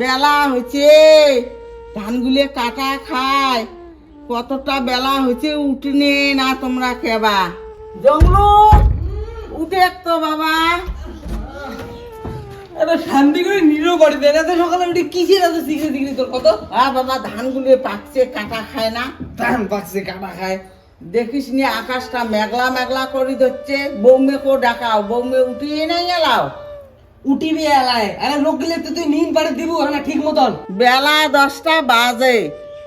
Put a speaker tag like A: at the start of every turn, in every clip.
A: বেলা হয়েছে। ধানগুলি কাটা খায়। কতটা বেলা হয়েছে উঠনে না তোমরা কেবা জঙ্গলু উঠে তো বাবা।
B: এটা শান্তি করে নিরো বাড়ি দেয় এত সকালে উঠে কিসের এত শিখে দিগরি তোর কত
A: আ বাবা ধানগুলি পাকছে কাটা খায় না।
B: ধান পাকছে কাটা খায়।
A: দেখিস নি আকাশটা মেঘলা মেঘলা করে ধরছে। বৌমেকেও ডাকাও বৌমে উঠিয়ে নাই এলাও।
B: উঠিবি এলায়। আরে লোক গেলে তো তুই নিন পারে দিব না ঠিক মতন।
A: বেলা দশটা বাজে।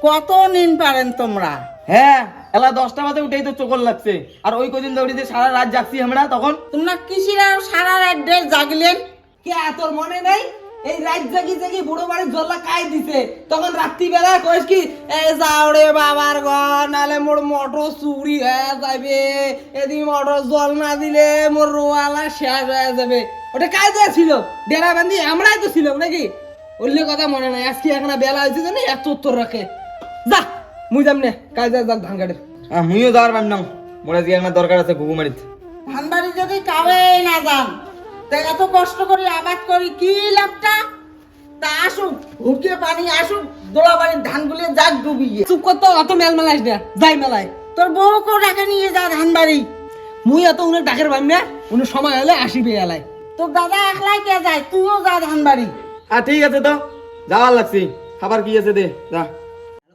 A: কত নিন পারেন তোমরা?
C: হ্যাঁ এলা দশটা বাজে উঠেই তো চোখর লাগছে। আর ওই কদিন দৌড়িতে সারা রাত জাগছি আমরা তখন?
A: তোমরা কিসির সারা রাত জাগলেন?
B: কে তোর মনে নাই? এই রাত জাগি জাগি বুড়ো বাড়ির জল্লা কাই দিছে। তখন রাত্রি বেলা কইস কি এ যাও রে বাবার ঘর নালে মোর মোটর চুরি হয়ে যাবে এদিকে মোটর জল না দিলে মোর রোয়ালা শেষ হয়ে যাবে। ওটা কাজ ছিল? ডেরা বান্ধি আমরাই তো ছিলাম নাকি? অন্য কথা মনে নাই। আজকে এখন বেলা হয়েছে জানি এত উত্তর রাখে। যা মুই যাম নে। কাজ যা ধান কাটের
C: মুইও যাওয়ার পারলাম। মোরা আমার দরকার আছে ঘুঘু মারিতে।
A: ধানবাড়ি যদি কাবে না যান তা এত কষ্ট করে আবাদ করি কি লাভটা? তা আসুক পানি আসুক দোলা বাড়ির ধানগুলি যাক ডুবিয়ে।
B: চুপ কর তো অত মেল মেলাইস না যাই মেলায়।
A: তোর বউকেও ডাকে নিয়ে যা ধানবাড়ি।
B: মুই এত উনি ডাকের ভাবি না উনি সময় হলে আসিবে এলাই
A: তোর দাদা একলাই কে যায়? তুইও যা ধানবাড়ি।
C: আর ঠিক আছে তো যাওয়ার লাগছি। খাবার কি আছে দে যা।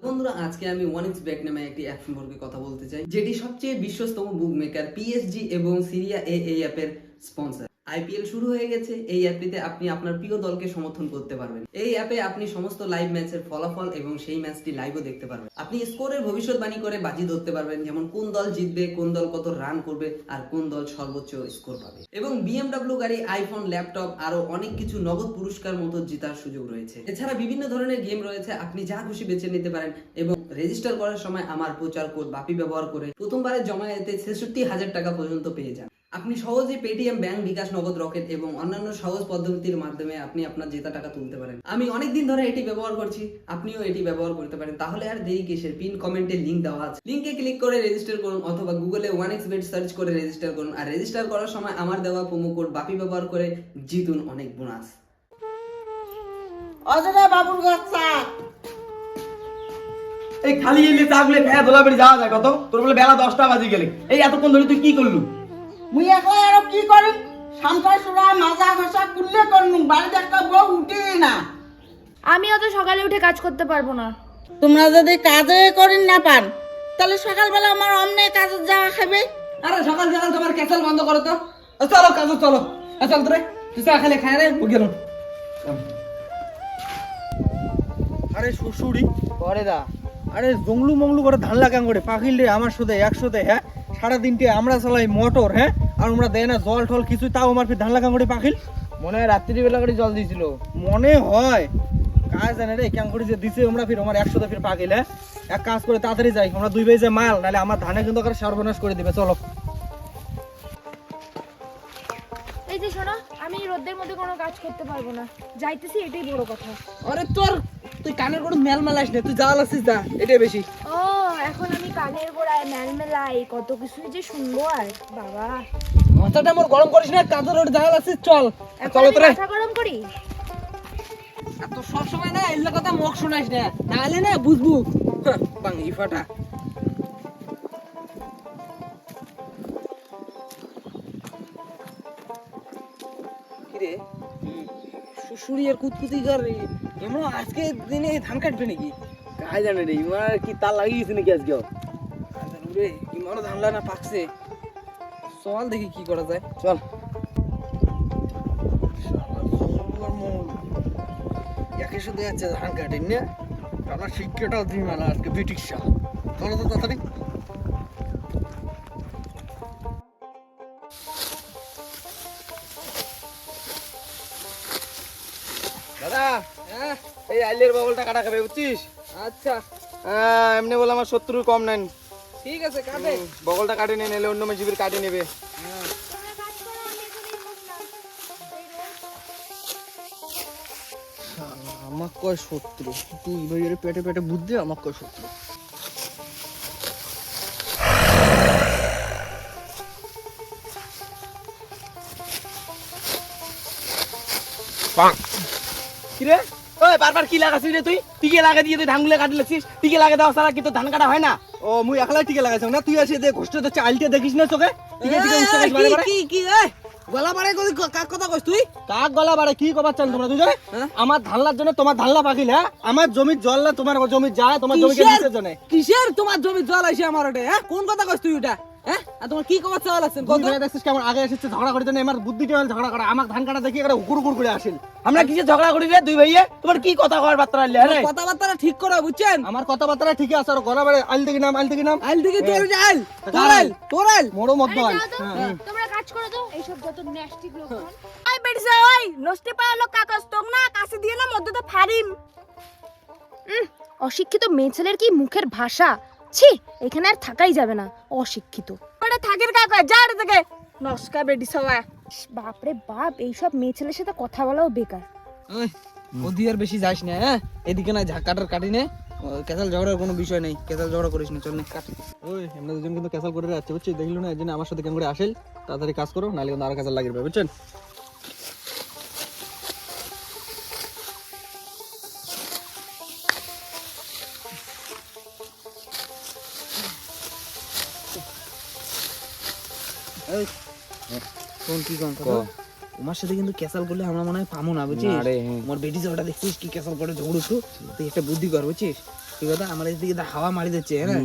D: বন্ধুরা আজকে আমি ওয়ান ইক্স ব্যাক নামে একটি অ্যাপ সম্পর্কে কথা বলতে চাই যেটি সবচেয়ে বিশ্বস্তম বুক মেকার পিএসজি এবং সিরিয়া এ এই অ্যাপের স্পন্সর আইপিএল শুরু হয়ে গেছে। এই অ্যাপটিতে আপনি আপনার প্রিয় দলকে সমর্থন করতে পারবেন। এই অ্যাপে আপনি সমস্ত লাইভ ম্যাচের ফলাফল এবং সেই ম্যাচটি লাইভও দেখতে পারবেন। আপনি স্কোরের ভবিষ্যৎবাণী করে বাজি ধরতে পারবেন, যেমন কোন দল জিতবে, কোন দল কত রান করবে আর কোন দল সর্বোচ্চ স্কোর পাবে। এবং বিএমডব্লিউ গাড়ি আইফোন ল্যাপটপ আরও অনেক কিছু নগদ পুরস্কার মতো জেতার সুযোগ রয়েছে। এছাড়া বিভিন্ন ধরনের গেম রয়েছে, আপনি যা খুশি বেছে নিতে পারেন এবং রেজিস্টার করার সময় আমার প্রচার কোড বাপি ব্যবহার করে প্রথমবারের জমা এতে ছেষট্টি হাজার টাকা পর্যন্ত পেয়ে যান। আপনি সহজে পেটিএম ব্যাংক বিকাশ নগদ রকেট এবং অন্যান্য সহজ পদ্ধতির মাধ্যমে আপনি আপনার জেতা টাকা তুলতে পারেন। আমি অনেকদিন ধরে এটি ব্যবহার করছি আপনিও এটি ব্যবহার করতে পারেন। তাহলে আর দেরি কিসের? পিন কমেন্টে লিঙ্ক দেওয়া আছে। লিঙ্কে ক্লিক করে রেজিস্টার করুন অথবা গুগলে ওয়ান এক্স বেট সার্চ করে রেজিস্টার করুন। আর রেজিস্টার করার সময় আমার দেওয়া প্রোমো কোড বাপি ব্যবহার করে জিতুন অনেক বোনাস
A: অজরা বাবুর গাছা
C: এই খালি এলে চাগুলে ভ্যা দোলা বেড়ে যাওয়া যায় কত? তোর বলে বেলা দশটা বাজে গেলে। এই এতক্ষণ ধরে তুই কি করলু?
A: মুই একলাই আরও কি করি সামটা সুরা মাজা ঘষা করলে করনু বাড়িতে একটা বউ উঠে না।
E: আমি অত সকালে উঠে কাজ করতে পারব না।
A: তোমরা যদি কাজে করেন না পান তাহলে সকালবেলা আমার অমনে কাজে যাওয়া খাবে
B: আরে সকাল সকাল তোমার ক্যাসেল বন্ধ করো তো। চলো কাজে চলো। চল তোরে। তুই চা খালি খায় রে ও গেল।
F: আরে শ্বশুরি। করে দা আরে জংলু মংলু করে ধান লাগান করে পাখিল রে আমার সাথে একসাথে হ্যাঁ? সারা দিনটে আমরা চালাই মোটর হ্যাঁ? আর আমরা দেয় না জল টল কিছু তাও আমার ফির ধান করে পাখিল।
C: মনে হয় রাত্রিবেলা করে জল দিয়েছিল।
F: মনে হয়। কাজ জানে রে করে যে দিছে আমরা ফির আমার একসাথে ফির পাখিল হ্যাঁ? এক কাজ করে তাড়াতাড়ি যাই আমরা দুই বেজে মাল নাহলে আমার ধানে কিন্তু করে সর্বনাশ করে দিবে চলো।
E: এই যে শোনো আমি রোদের মধ্যে কোনো কাজ করতে পারব না। যাইতেছি এটাই বড় কথা।
B: আরে তোর তুই কানের কোনো মেল মেলাইস না তুই যা লাগছিস যা এটাই বেশি।
E: এখন আমি কানের গোড়ায় ম্যাল মেলাই কত কিছুই যে শুনব আর বাবা।
B: মাথাটা মোর গরম করিস না লাগছিস চল।
E: এখন
B: চলো তোরে
E: মাথা গরম করি?
B: তো সব সময় না এগুলো কথা মুখ শোনাইস না। তাহলে না বুঝবু। ফাটা। কিরে? শ্বশুরি আর কুতকুতি কর এমন আজকে দিনে ধান কাটবে নাকি?
C: কাজ জানে রে ইমার কি তার লাগিয়েছে নাকি আজকে
B: রে ইমারও ধান লাগা পাকছে। চল দেখি কি করা যায়।
C: চল।
F: একে শুধু যাচ্ছে ধান কাটেন না? আমার শিক্ষাটাও দিই না আজকে ব্রিটিশ শাহ চলো তো তাড়াতাড়ি।
C: দাদা
B: হ্যাঁ?
C: এই আইলের বগলটা কাটা খাবে বুঝছিস?
B: আচ্ছা।
C: হ্যাঁ এমনি বলে আমার শত্রু কম নেন।
B: ঠিক আছে কাটে
C: বগলটা কাটে নিয়ে নিলে অন্য শিবির কাটে নেবে।
F: আমার কয় শত্রু? তুই ভাইয়ের পেটে পেটে বুদ্ধি আমার কয় শত্রু?
C: কিরে? ওই বারবার কি লাগাছিস রে তুই? টিকে লাগা দিয়ে তুই ধানগুলো কাটিলেছিস টিকে লাগা দেওয়া ছাড়া কি তোর ধান কাটা হয় না?
F: ও মুই একলাই টিকে লাগাইছ না তুই আসি দে ঘুষতে তো চালতে দেখিস না চোখে টিকে টিকে উঠতে গেছিস বারে বারে
B: কি কি এই গলা বাড়ে কই কাক কথা কইস তুই?
F: কাক গলা বাড়ে কি কবার চান তোমরা দুজনে আমার ধানলার জন্য তোমার ধানলা পাকিল হ্যাঁ? আমার জমির জল না তোমার জমির যায় তোমার জমিকে
B: কিসের-
F: জন্য
B: কিসের তোমার জমি জল আইছে আমার ওটা হ্যাঁ? কোন কথা কইস তুই ওটা? হ্যাঁ? আর তোমার কি কবার চাওয়া লাগছে?
F: তুই ভেবে দেখছিস কেমন আগে এসেছে ঝগড়া আমার হল ঝগড়া করা। আমার ধান কাটা দেখি একটা উকুর উকুর করে আসেন।
C: আমরা কিসে ঝগড়া করি রে দুই ভাইয়ে? তোমার কি কথা কওয়ার বার্তা আনলে রে?
B: কথাবার্তা ঠিক করো বুঝছেন?
F: আমার কথাবার্তা ঠিকই আছে আর গলা বাড়ে আইল থেকে নাম আইল থেকে নাম।
B: আইল দিকে তোর আইল তোর আইল তোর আইল।
F: মোড়ো মধ্য
E: আরে
F: আইল।
E: যাও তো, তোমরা কাজ করে দাও এইসব যত ন্যাস্টিক লোকজন
G: ওই বেড়িছে ওই নষ্টি পায়ালো কাগজ তোক না কাছে দিয়ে না মধ্যে তো ফারিম
E: অশিক্ষিত মেয়ে ছেলের কি মুখের ভাষা? ছি এখানে আর থাকাই যাবে না অশিক্ষিত।
G: ওটা থাকির কাকা? যা রে থেকে। নস্কা ওয়া
E: বাপরে বাপ এইসব মেয়ে ছেলের সাথে কথা বলাও বেকার।
B: ওদি আর বেশি যাস না হ্যাঁ? এদিকে না ঝাঁকাটার কাটি নে। ও, কেসাল ঝগড়ার কোনো বিষয় নেই। কেসাল ঝগড়া করিস না চল নে। কাট
F: ওই আমরা দুজন কিন্তু ক্যাসাল করে যাচ্ছে বুঝছিস? দেখল না এই জন্য আমার সাথে কেমন করে আসেল? তাড়াতাড়ি কাজ করো নাহলে কিন্তু আরও ক্যাসাল লাগিয়ে দেবে, বুঝছেন?
B: কোন কি কোন তোমার সাথে কিন্তু ক্যাসাল করলে আমরা মনে হয় পামো না বুঝছিস? আমার বেটি ওটা দেখছিস কি ক্যাসাল করে ঝগড়ুছু তুই একটা বুদ্ধি কর বুঝছিস? ঠিক আছে আমার এদিকে তো হাওয়া মারি দিচ্ছে হ্যাঁ?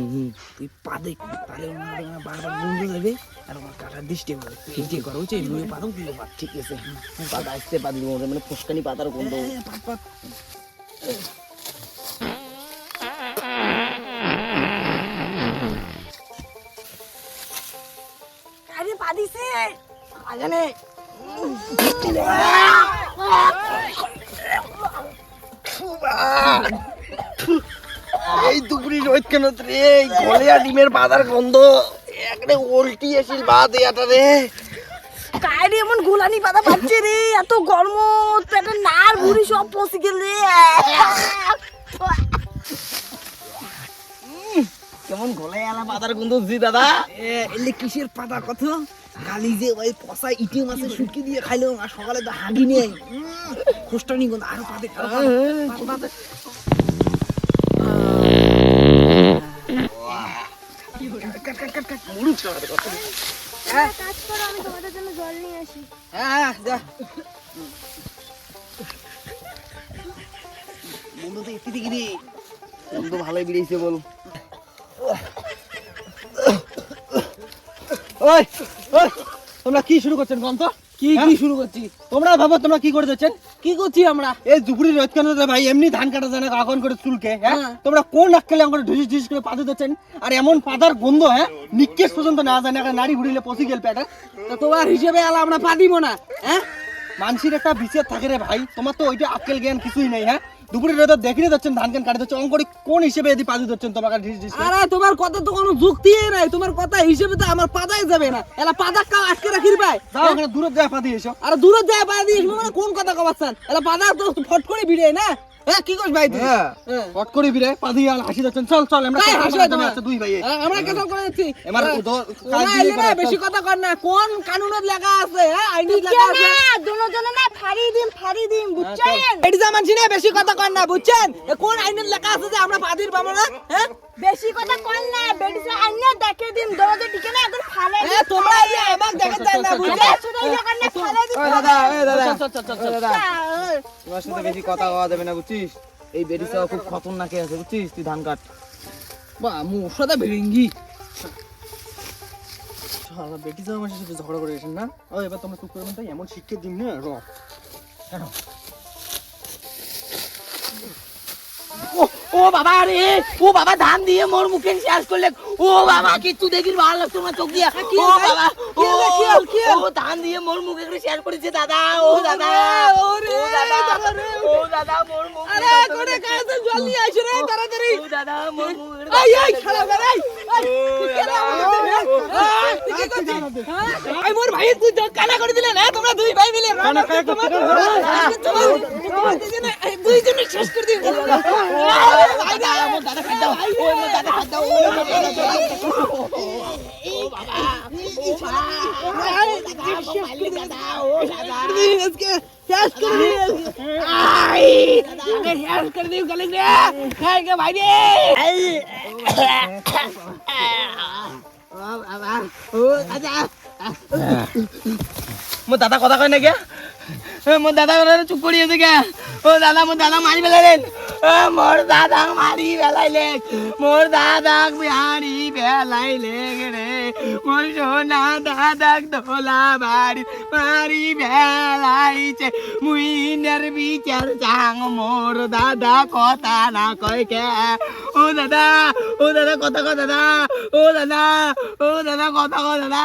B: তুই পা দেখ তাহলে বারবার বন্ধ যাবে আর আমার কাটার দৃষ্টি হবে। ঠিক ঠিক কর বুঝছিস? মুই পাদো তুই পা ঠিক আছে পাতা আসতে মানে ফুসকানি পাতার গন্ধ।
G: আরে আজানে।
C: এই দুপুরি রোদ কেন রে? গলে আর ডিমের বাজার গন্ধ। একরে উল্টি এসিল বাদ এটা রে।
G: কাইরে এমন গুলানি পাতা পাচ্ছে রে? এত গরম পেটে নার ভুড়ি সব পচে গেল রে।
C: কেমন গলে আলা বাজার গন্ধ জি দাদা?
B: এলে কিসের পাতা কত? কালি যে ওই পচা ইটি মাছের শুটকি দিয়ে খাইলো আর সকালে তো হাগি নেই খুস্টানি গন্ধ আরও পাতে
C: ভালোই বেরিয়েছে বল
F: ওই তোমরা কি শুরু করছেন
B: কি কি শুরু করছি?
F: তোমরা ভাবো তোমরা কি করে যাচ্ছেন?
B: কি করছি আমরা?
F: এই দুপুরি রোদ কেন ভাই? এমনি ধান কাটা জানে এখন করে চুলকে হ্যাঁ?
B: হ্যাঁ।
F: তোমরা কোন আক্কেলে আমার ঢিস ঢিস করে পাতে দিচ্ছেন আর এমন পাতার গন্ধ হ্যাঁ? নিকেশ পর্যন্ত না নাড়ি ঘুরিলে পচি গেল পেটে।
B: তা তোমার হিসেবে আলা আমরা পা দিব না হ্যাঁ?
F: মানসির একটা বিচার থাকে রে ভাই। তোমার তো ওইটা আক্কেল জ্ঞান কিছুই নেই হ্যাঁ? দুপুরে রোদ দেখিয়ে যাচ্ছেন ধান কান কাটে যাচ্ছে অঙ্করি কোন হিসেবে এদি পাতি যাচ্ছেন তোমাকে ঢিস ঢিস
B: আরে তোমার কথা তো কোনো যুক্তি নাই। তোমার কথা হিসেবে তো আমার পাদাই যাবে না। এলা পাদা কাও আটকে রাখির ভাই।
F: যাও এখানে দূরে যায় পাতি এসো।
B: আর দূরে যায় পা এসো মানে কোন কথা কবাচ্ছেন? এলা পাদা তো ফট করে ভিড়ে না? হ্যাঁ কি ভাই তুই?
F: হ্যাঁ
B: হ্যাঁ।
F: হট করে বিরে পাতি আর হাসি যাচ্ছেন। চল চল আমরা
B: হাসি
F: বলতে
B: তোমার?
F: দুই ভাই
B: আমরা কেন করে যাচ্ছি
F: এবার। ওদের
B: ওরা
F: কাজ
B: আইলে
F: দিয়ে
B: না
F: করে,
B: বেশি কথা কর না। কোন কানুনত লেখা আছে? হ্যাঁ আছে।
G: না ফাড়ি ফাড়ি বুঝছেন?
B: জামান বেশি কথা কর না বুঝছেন? এ কোন আইনের লেখা আছে যে আমরা পাদির পাবো না? হ্যাঁ?
G: বেশি কথা কল না বেড়িছে আইনা দেখে দরজা টিকে না একদম ফালে
B: এ তোমরা এই আমাক দেখে যায় না বুঝছেন
G: শুধু ফালে দিম
C: দাদা দাদা
F: চল চল চল চল
C: দাদা। তোমার সাথে বেশি কথা কওয়া যাবে না বুঝছিস? এই বেরিসাও খুব খতরনাক আছে বুঝছিস? তুই ধান কাট।
B: বা মু সদা ভিড়িঙ্গি
F: শালা বেটি আমার সাথে ঝগড়া করে গেছেন না? ও এবার তোমরা চুপ করবেন তাই এমন শিক্ষা দিন না র।
C: ও বাবা রে ও বাবা ধান দিয়ে মোর মুখে শেষ করলে ও বাবা কিচ্ছু দেখির ভালো লাগতো না চোখ দিয়া। ও বাবা ও ধান দিয়ে মোর মুখে শেষ করেছে দাদা ও দাদা। ও দাদা ও দাদা মোর মুখ
B: আরে কোনে কাছে জল নিয়ে আইছ রে তাড়াতাড়ি
C: ও দাদা মোর মুখ
B: করে হ্যাঁ? এই, তুই কি করছিস? হ্যাঁ? এই মোর ভাই তুই তো কানা করে দিলে না তোমরা দুই ভাই মিলে
F: কানা
B: দুজনে এই দুইজনে শেষ করে দিই ভাই না আমার দাদা খাই দাও ও আমার দাদা খাই দাও ও আমার দাদা খাই দাও আজকে শেষ করে দিই
C: শেষ করে দিই গলে রে খাই গে ভাই রে মো দাদা কথা কয় না কে মো দাদা চুপ করিয়েছে আছে কে ও দাদা মো দাদা মারি ফেলাইলেন ও মোর দাদা মারি ফেলাইলেন মোর দাদা মারি ফেলাইলেন রে। মোর সোনা দাদা দোলা বাড়ি মারি ফেলাইছে মুই নের বিচার চাং, মোর দাদা কথা না কয় কে? ও দাদা ও দাদা কথা কয় দাদা, ও দাদা ও দাদা কথা কয় দাদা।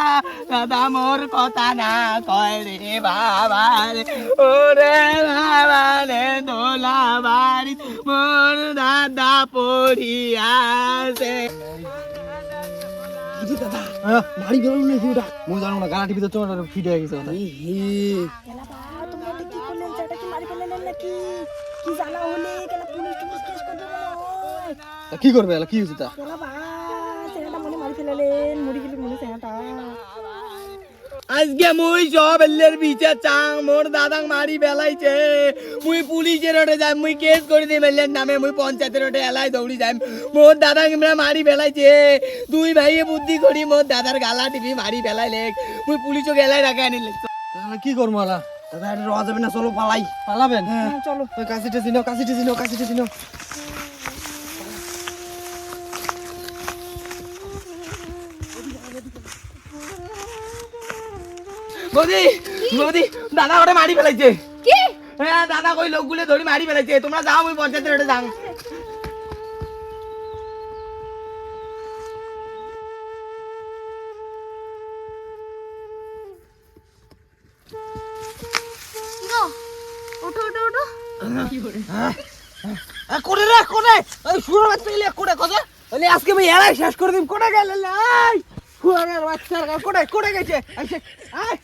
C: দাদা মোর কথা না কয় রে বাবা রে। ও রে বাবা রে, দোলা বাড়ি মোর দাদা পড়িয়াছে
F: বাড়ি গেল না কি ওটা মুই জানো না গালা টিভিতে তোমার ফিট হয়ে গেছে
G: কি
F: করবে কি হয়েছে তা?
G: মনে মারি ফেলালেন গেলি মনে
C: আজকে মুই সব এল্লের বিচার চাং মোর দাদাং মারি বেলাইছে। মুই পুলিশের ওটে যাই মুই কেস করে দিই এল্লের নামে মুই পঞ্চায়েতের ওটে এলাই দৌড়ি যাই। মোর দাদাং ইমরা মারি বেলাইছে। দুই ভাইয়ে বুদ্ধি করি মোর দাদার গালা টিপি মারি বেলাইলে মুই পুলিশও গেলাই রাখা আনিলে
F: তাহলে কি করব এলা
B: দাদা এটা রওয়া যাবে না চলো পালাই।
F: পালাবেন?
G: হ্যাঁ। চলো।
F: ওই কাশিটা চিনো কাশিটা চিনো কাশিটা চিনো
C: বৌদি বৌদি দাদা ওটা মারি ফেলাইছে।
E: কি?
C: হ্যাঁ দাদা কই লোকগুলো ধরি মারি ফেলাইছে। তোমরা যাও মুই পঞ্চায়েতের ওটে যাও।
E: ওঠো
B: করে রে করে ওই শুরু বাচ্চা গেলে করে কথা ওলে আজকে আমি এলাই শেষ করে দিম। কোটা গেল লাই? ফুয়ারের বাচ্চার কোটা কোটা গেছে? আয়।